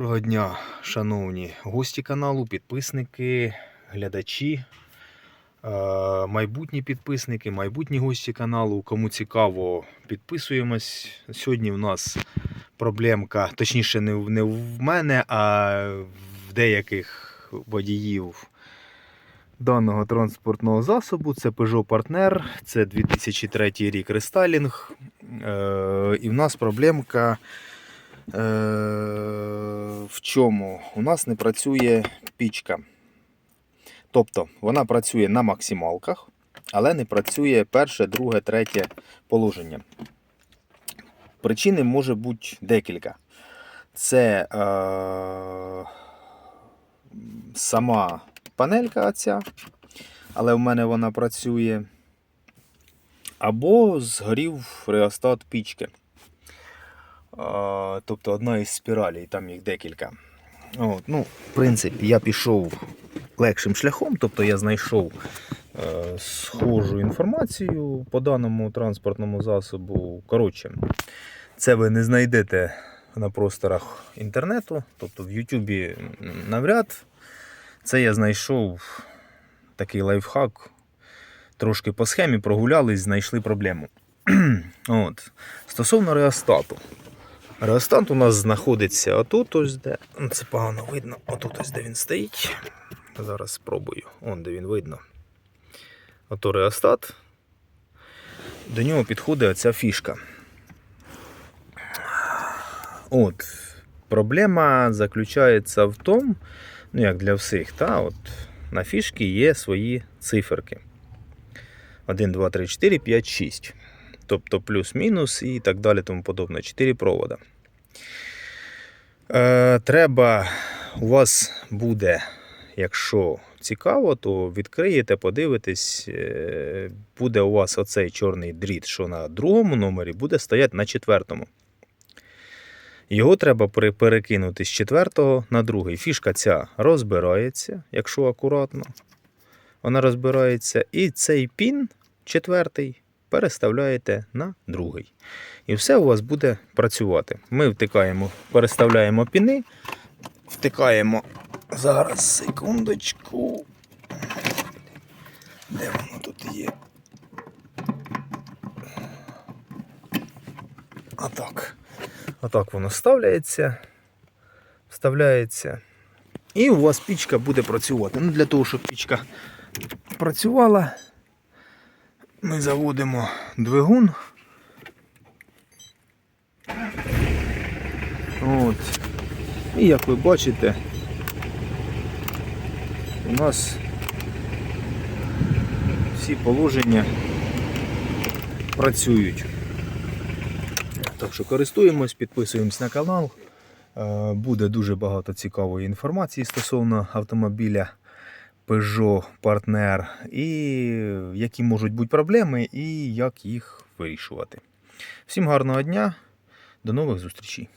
Доброго дня, шановні гості каналу, підписники, глядачі, е, майбутні підписники, майбутні гості каналу. Кому цікаво, підписуємось. Сьогодні в нас проблемка, точніше, не в, не в мене, а в деяких водіїв даного транспортного засобу. Це Peugeot Partner, це 2003 рік рестайлінг. І в нас проблемка. Е, в чому? У нас не працює пічка. Тобто вона працює на максималках, але не працює перше, друге, третє положення. Причини може бути декілька. Це е, сама панелька оця, але в мене вона працює. Або згорів реостат пічки. Тобто одна із спіралей, там їх декілька. От, ну, В принципі, я пішов легшим шляхом, тобто я знайшов е, схожу інформацію по даному транспортному засобу. Коротше, це ви не знайдете на просторах інтернету, тобто в Ютубі навряд. Це я знайшов такий лайфхак. Трошки по схемі прогулялись, знайшли проблему. От. Стосовно реостату. Реостат у нас знаходиться отут, ось де. Ну, Це погано видно. Отут ось де він стоїть. Зараз спробую. Он де він видно. Ото реостат. До нього підходить оця фішка. От. Проблема заключається в тому, ну як для всіх, та, от, на фішки є свої циферки. 1, 2, 3, 4, 5, 6 тобто плюс-мінус і так далі, тому подобне. 4 провода. Е, Треба, у вас буде, якщо цікаво, то відкриєте, подивитесь, е, буде у вас оцей чорний дріт, що на другому номері, буде стояти на четвертому. Його треба перекинути з четвертого на другий. Фішка ця розбирається, якщо акуратно. Вона розбирається. І цей пін четвертий переставляєте на другий. І все у вас буде працювати. Ми втикаємо, переставляємо піни, втикаємо зараз секундочку. Де воно тут є? Отак. Отак воно вставляється. Вставляється. І у вас пічка буде працювати. Ну, для того, щоб пічка працювала, ми заводимо двигун. От. І як ви бачите, у нас всі положення працюють. Так що користуємось, підписуємось на канал. Е, Буде дуже багато цікавої інформації стосовно автомобіля Peugeot Partner, і які можуть бути проблеми, і як їх вирішувати. Всім гарного дня, до нових зустрічей!